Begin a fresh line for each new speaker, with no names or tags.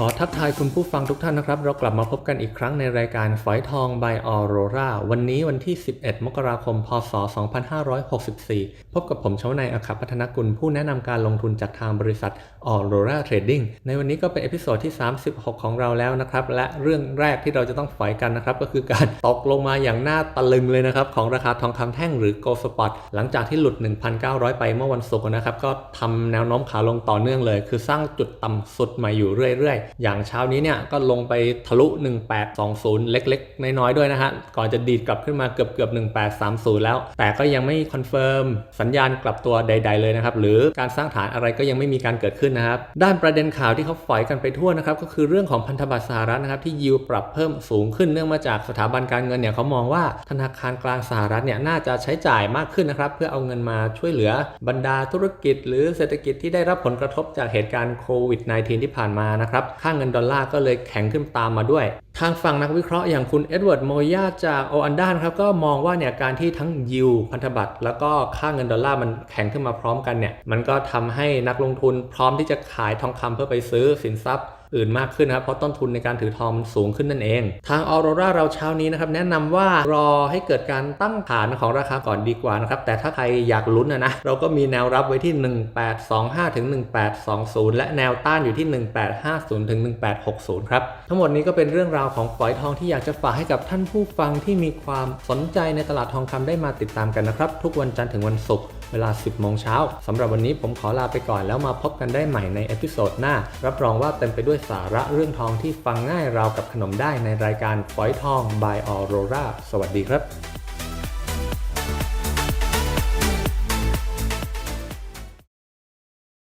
ขอทักทายคุณผู้ฟังทุกท่านนะครับ เรากลับมาพบกันอีกครั้งในรายการฝอยทอง by Aurora วันนี้วันที่ 11 มกราคม พศ 2564 พบกับผมชวนายอัครพัฒนกุลผู้แนะนำการลงทุนจากทางบริษัท Aurora Trading ในวันนี้ก็เป็นเอพิโซดที่ 36 ของเราแล้วนะครับ และเรื่องแรกที่เราจะต้องฝอยกันนะครับ ก็คือการตกลงมาอย่างน่าตะลึงเลยนะครับ ของราคาทองคำแท่งหรือ Gold Spot หลังจากที่หลุด 1,900 ไปเมื่อวันศุกร์นะครับก็ทำแนวโน้มขาลงต่อเนื่องเลย คือสร้างจุดต่ำสุดใหม่อยู่เรื่อยๆอย่างเช้านี้เนี่ยก็ลงไปทะลุ 1820 เล็กๆ น้อยๆ ด้วยนะฮะ ก่อนจะดีดกลับขึ้นมาเกือบเกือบ1830 แล้ว แต่ก็ยังไม่คอนเฟิร์มสัญญาณกลับตัวใด ๆ เลยนะครับ หรือการสร้างฐานอะไรก็ยังไม่มีการเกิดขึ้นนะครับ ด้านประเด็นข่าวที่เขาฝอยกันไปทั่วนะครับ ก็คือเรื่องของพันธบัตรสหรัฐนะครับที่ยิวปรับเพิ่มสูงขึ้นเนื่องมาจากสถาบันการเงินเนี่ยเขามองว่าธนาคารกลางสหรัฐเนี่ยน่าจะใช้จ่ายมากขึ้นนะครับเพื่อเอาเงินมาช่วยเหลือบรรดาธุรกิจ หรือเศรษฐกิจที่ได้รับผลกระทบจากเหตุการณ์โควิด -19 ที่ผ่านมานะครับค่าเงินดอลลาร์ก็เลยแข็งขึ้นตามมาด้วย ทางฝั่งนักวิเคราะห์อย่างคุณเอ็ดเวิร์ดโมยาจากโออันดานครับก็มองว่าเนี่ยการที่ทั้งยิวพันธบัตรแล้วก็ค่าเงินดอลลาร์มันแข็งขึ้นมาพร้อมกันเนี่ยมันก็ทำให้นักลงทุนพร้อมที่จะขายทองคำเพื่อไปซื้อสินทรัพย์อื่นมากขึ้นนะครับเพราะต้นทุนในการถือทองมันสูงขึ้นนั่นเอง ทางออโรราเราเช้านี้นะครับแนะนำว่ารอให้เกิดการตั้งฐานของราคาก่อนดีกว่านะครับแต่ถ้าใครอยากลุ้นนะนะเราก็มีแนวรับไว้ที่ 1825ถึง1820 และแนวต้านอยู่ที่ 1850ถึง1860 ครับ ทั้งหมดนี้ก็เป็นเรื่องราวของฝอยทองที่อยากจะฝากให้กับท่านผู้ฟังที่มีความสนใจในตลาดทองคำได้มาติดตามกันนะครับ ทุกวันจันทร์ถึงวันศุกร์เวลา 10 โมงเช้าสำหรับวันนี้ผมขอลาไปก่อนแล้วมาพบกันได้ใหม่ในเอพิโซดหน้า รับรองว่าเต็มไปด้วยด้วยสาระเรื่องทองที่ฟังง่ายราวกับขนมได้ในรายการฝอยทอง by Aurora สวัสดีครับ